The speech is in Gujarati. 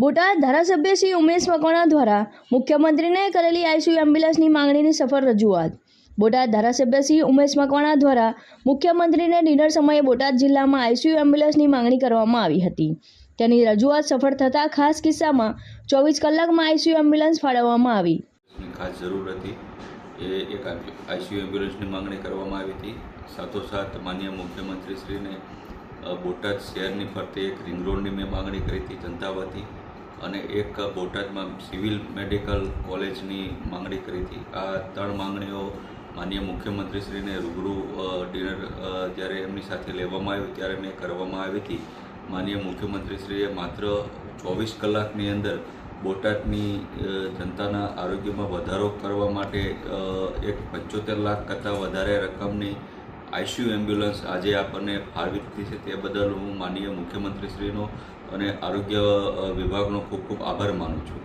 બોટાદ ધારાસભ્ય શ્રી ઉમેશ મકવાણા દ્વારા મુખ્યમંત્રીને કરેલી આઈસીયુ એમ્બ્યુલન્સની માંગણીની સફળ રજૂઆત. બોટાદ ધારાસભ્ય શ્રી ઉમેશ મકવાણા દ્વારા મુખ્યમંત્રીને ડિનર સમયે બોટાદ જિલ્લામાં આઈસીયુ એમ્બ્યુલન્સની માંગણી કરવામાં આવી હતી. તેની રજૂઆત સફળ થતાં ખાસ કિસ્સામાં ચોવીસ કલાકમાં આઈસીયુ એમ્બ્યુલન્સ ફાળવવામાં આવી. ખાસ જરૂર હતી એ એક આઈસીયુ એમ્બ્યુલન્સની માંગણી કરવામાં આવી હતી. સાથોસાથ માન્ય મુખ્યમંત્રીશ્રીને બોટાદ શહેરની ફરતે એક રિંગ રોડની મેં માંગણી કરી હતી જનતા વતી અને એક બોટાદમાં સિવિલ મેડિકલ કોલેજની માંગણી કરી હતી. આ ત્રણ માંગણીઓ માન્ય મુખ્યમંત્રીશ્રીને રૂબરૂ ડિનર જ્યારે એમની સાથે લેવામાં આવ્યું ત્યારે મેં કરવામાં આવી હતી. માન્ય મુખ્યમંત્રીશ્રીએ માત્ર ચોવીસ કલાકની અંદર બોટાદની જનતાના આરોગ્યમાં વધારો કરવા માટે એક પંચોતેર લાખ કરતાં વધારે રકમની આઈસીયુ એમ્બ્યુલન્સ આજે આપણને ફાળવી દીધી છે તે બદલ હું માનનીય મુખ્યમંત્રીશ્રીનો અને આરોગ્ય વિભાગનો ખૂબ ખૂબ આભાર માનું છું.